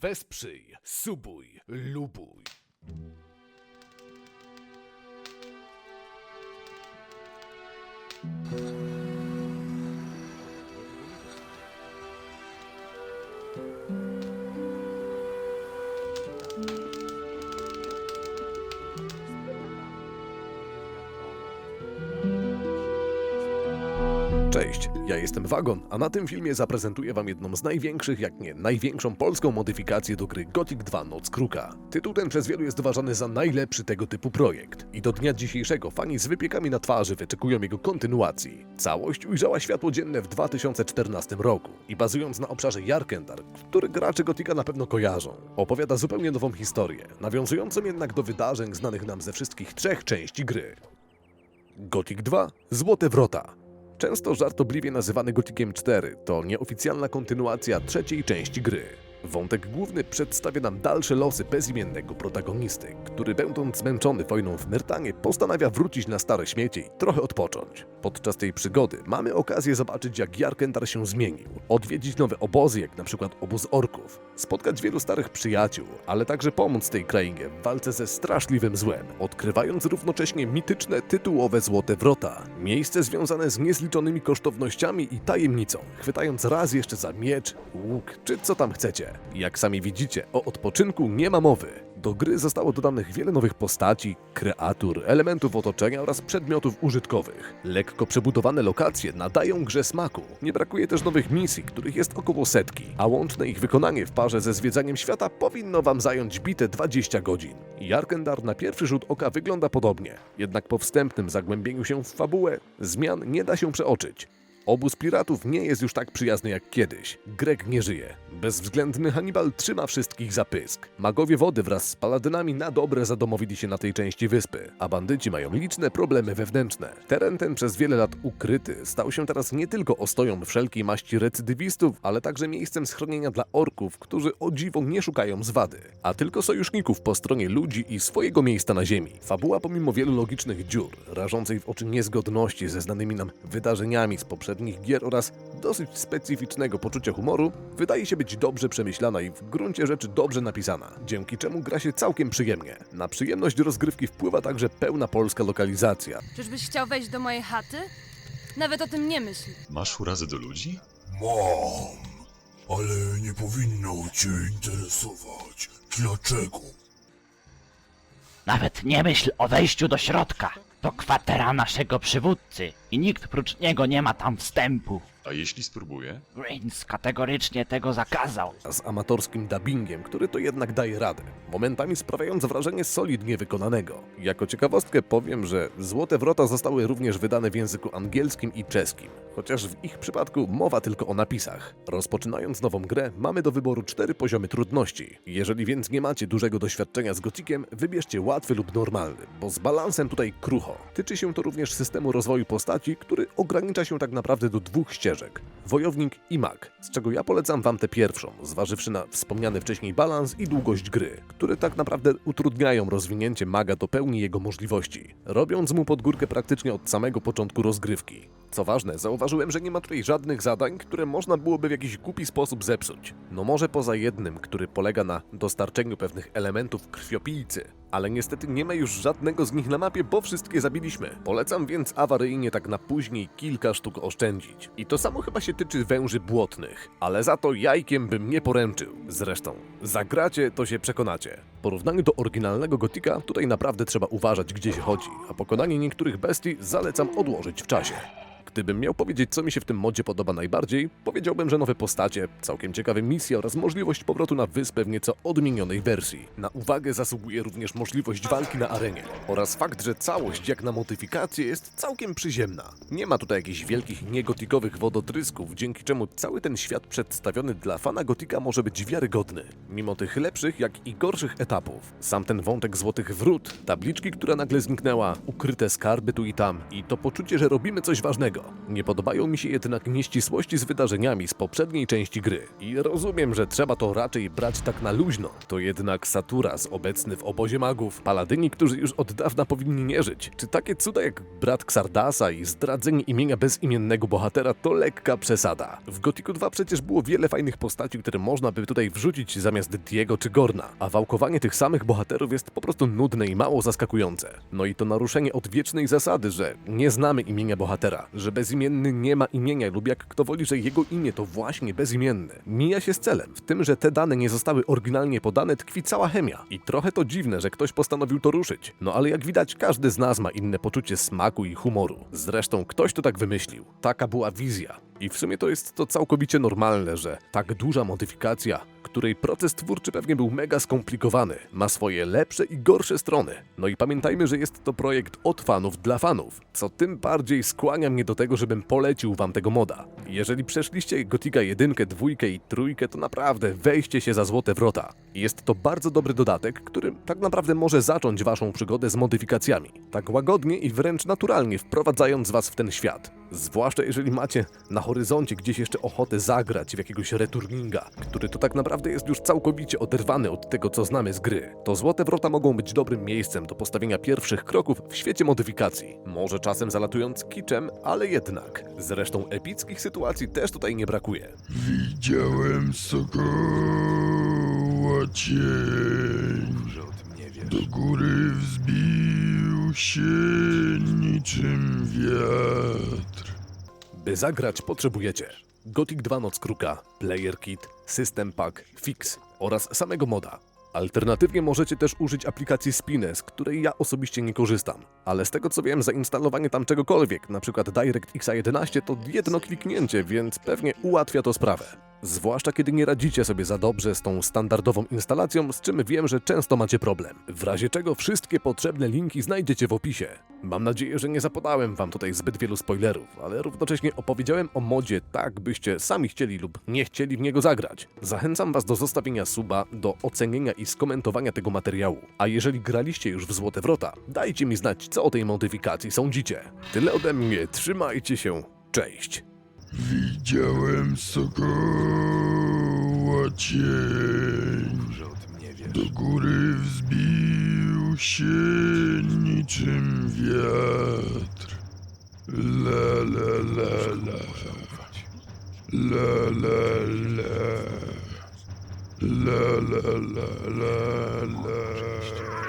Wesprzyj, subuj, lubuj. Cześć, ja jestem Wagon, a na tym filmie zaprezentuję wam jedną z największych, jak nie największą polską modyfikację do gry Gothic 2 Noc Kruka. Tytuł ten przez wielu jest uważany za najlepszy tego typu projekt i do dnia dzisiejszego fani z wypiekami na twarzy wyczekują jego kontynuacji. Całość ujrzała światło dzienne w 2014 roku i bazując na obszarze Jarkendar, który gracze Gotika na pewno kojarzą, opowiada zupełnie nową historię, nawiązującą jednak do wydarzeń znanych nam ze wszystkich trzech części gry. Gothic 2 Złote Wrota. Często żartobliwie nazywany Gothiciem 4 to nieoficjalna kontynuacja trzeciej części gry. Wątek główny przedstawia nam dalsze losy bezimiennego protagonisty, który będąc zmęczony wojną w Myrtanie postanawia wrócić na stare śmiecie i trochę odpocząć. Podczas tej przygody mamy okazję zobaczyć jak Jarkendar się zmienił, odwiedzić nowe obozy jak na przykład obóz orków, spotkać wielu starych przyjaciół, ale także pomóc tej krainie w walce ze straszliwym złem, odkrywając równocześnie mityczne tytułowe Złote Wrota, miejsce związane z niezliczonymi kosztownościami i tajemnicą, chwytając raz jeszcze za miecz, łuk czy co tam chcecie. Jak sami widzicie, o odpoczynku nie ma mowy. Do gry zostało dodanych wiele nowych postaci, kreatur, elementów otoczenia oraz przedmiotów użytkowych. Lekko przebudowane lokacje nadają grze smaku. Nie brakuje też nowych misji, których jest około setki, a łączne ich wykonanie w parze ze zwiedzaniem świata powinno wam zająć bite 20 godzin. Jarkendar na pierwszy rzut oka wygląda podobnie, jednak po wstępnym zagłębieniu się w fabułę zmian nie da się przeoczyć. Obóz piratów nie jest już tak przyjazny jak kiedyś. Greg nie żyje. Bezwzględny Hannibal trzyma wszystkich za pysk. Magowie wody wraz z paladynami na dobre zadomowili się na tej części wyspy, a bandyci mają liczne problemy wewnętrzne. Teren ten przez wiele lat ukryty stał się teraz nie tylko ostoją wszelkiej maści recydywistów, ale także miejscem schronienia dla orków, którzy o dziwo nie szukają zwady, a tylko sojuszników po stronie ludzi i swojego miejsca na ziemi. Fabuła pomimo wielu logicznych dziur, rażącej w oczy niezgodności ze znanymi nam wydarzeniami z poprzednich gier oraz dosyć specyficznego poczucia humoru, wydaje się być dobrze przemyślana i w gruncie rzeczy dobrze napisana, dzięki czemu gra się całkiem przyjemnie. Na przyjemność rozgrywki wpływa także pełna polska lokalizacja. Czyżbyś chciał wejść do mojej chaty? Nawet o tym nie myśl. Masz urazy do ludzi? Mam, ale nie powinno cię interesować. Dlaczego? Nawet nie myśl o wejściu do środka. To kwatera naszego przywódcy i nikt prócz niego nie ma tam wstępu. A jeśli spróbuję? Reigns kategorycznie tego zakazał. z amatorskim dubbingiem, który to jednak daje radę, momentami sprawiając wrażenie solidnie wykonanego. Jako ciekawostkę powiem, że Złote Wrota zostały również wydane w języku angielskim i czeskim, chociaż w ich przypadku mowa tylko o napisach. Rozpoczynając nową grę, mamy do wyboru cztery poziomy trudności. Jeżeli więc nie macie dużego doświadczenia z Gothikiem, wybierzcie łatwy lub normalny, bo z balansem tutaj krucho. Tyczy się to również systemu rozwoju postaci, który ogranicza się tak naprawdę do dwóch ścieżek. Wojownik i mag, z czego ja polecam wam tę pierwszą, zważywszy na wspomniany wcześniej balans i długość gry, które tak naprawdę utrudniają rozwinięcie maga do pełni jego możliwości, robiąc mu podgórkę praktycznie od samego początku rozgrywki. Co ważne, zauważyłem, że nie ma tutaj żadnych zadań, które można byłoby w jakiś głupi sposób zepsuć. No może poza jednym, który polega na dostarczeniu pewnych elementów krwiopijcy, ale niestety nie ma już żadnego z nich na mapie, bo wszystkie zabiliśmy. Polecam więc awaryjnie tak na później kilka sztuk oszczędzić. I to samo chyba się tyczy węży błotnych, ale za to jajkiem bym nie poręczył. Zresztą, zagracie to się przekonacie. W porównaniu do oryginalnego Gotika, tutaj naprawdę trzeba uważać gdzie się chodzi, a pokonanie niektórych bestii zalecam odłożyć w czasie. Gdybym miał powiedzieć, co mi się w tym modzie podoba najbardziej, powiedziałbym, że nowe postacie, całkiem ciekawe misje oraz możliwość powrotu na wyspę w nieco odmienionej wersji. Na uwagę zasługuje również możliwość walki na arenie oraz fakt, że całość jak na modyfikację jest całkiem przyziemna. Nie ma tutaj jakichś wielkich niegotikowych wodotrysków, dzięki czemu cały ten świat przedstawiony dla fana gotika może być wiarygodny, mimo tych lepszych jak i gorszych etapów. Sam ten wątek złotych wrót, tabliczki, która nagle zniknęła, ukryte skarby tu i tam i to poczucie, że robimy coś ważnego. Nie podobają mi się jednak nieścisłości z wydarzeniami z poprzedniej części gry. I rozumiem, że trzeba to raczej brać tak na luźno. To jednak Saturas obecny w obozie magów, paladyni, którzy już od dawna powinni nie żyć. Czy takie cuda jak brat Xardasa i zdradzenie imienia bezimiennego bohatera to lekka przesada. W Gotiku 2 przecież było wiele fajnych postaci, które można by tutaj wrzucić zamiast Diego czy Gorna, a wałkowanie tych samych bohaterów jest po prostu nudne i mało zaskakujące. No i to naruszenie odwiecznej zasady, że nie znamy imienia bohatera, że bezimienny nie ma imienia lub jak kto woli, że jego imię to właśnie bezimienny. Mija się z celem. W tym, że te dane nie zostały oryginalnie podane, tkwi cała chemia. I trochę to dziwne, że ktoś postanowił to ruszyć. No ale jak widać, każdy z nas ma inne poczucie smaku i humoru. Zresztą ktoś to tak wymyślił. Taka była wizja. I w sumie to jest to całkowicie normalne, że tak duża modyfikacja, której proces twórczy pewnie był mega skomplikowany, ma swoje lepsze i gorsze strony. No i pamiętajmy, że jest to projekt od fanów dla fanów, co tym bardziej skłania mnie do tego, żebym polecił wam tego moda. Jeżeli przeszliście Gotika 1, 2 i 3, to naprawdę wejście się za złote wrota. Jest to bardzo dobry dodatek, który tak naprawdę może zacząć waszą przygodę z modyfikacjami. Tak łagodnie i wręcz naturalnie wprowadzając was w ten świat. Zwłaszcza jeżeli macie na horyzoncie gdzieś jeszcze ochotę zagrać w jakiegoś returninga, który to tak naprawdę jest już całkowicie oderwany od tego, co znamy z gry. To Złote Wrota mogą być dobrym miejscem do postawienia pierwszych kroków w świecie modyfikacji. Może czasem zalatując kiczem, ale jednak. Zresztą epickich sytuacji też tutaj nie brakuje. Widziałem sokoła cień. Do góry wzbił się niczym wiatr. By zagrać potrzebujecie Gothic 2 Noc Kruka, Player Kit, System Pack, Fix oraz samego moda. Alternatywnie możecie też użyć aplikacji Spine, z której ja osobiście nie korzystam. Ale z tego co wiem, zainstalowanie tam czegokolwiek, np. DirectX 11 to jedno kliknięcie, więc pewnie ułatwia to sprawę. Zwłaszcza kiedy nie radzicie sobie za dobrze z tą standardową instalacją, z czym wiem, że często macie problem. W razie czego wszystkie potrzebne linki znajdziecie w opisie. Mam nadzieję, że nie zapodałem wam tutaj zbyt wielu spoilerów, ale równocześnie opowiedziałem o modzie tak, byście sami chcieli lub nie chcieli w niego zagrać. Zachęcam was do zostawienia suba, do ocenienia i skomentowania tego materiału. A jeżeli graliście już w Złote Wrota, dajcie mi znać, co o tej modyfikacji sądzicie. Tyle ode mnie, trzymajcie się, cześć! Widziałem sokoła cień. Do góry wzbił się niczym wiatr. La la la la. La la la. La la la la la.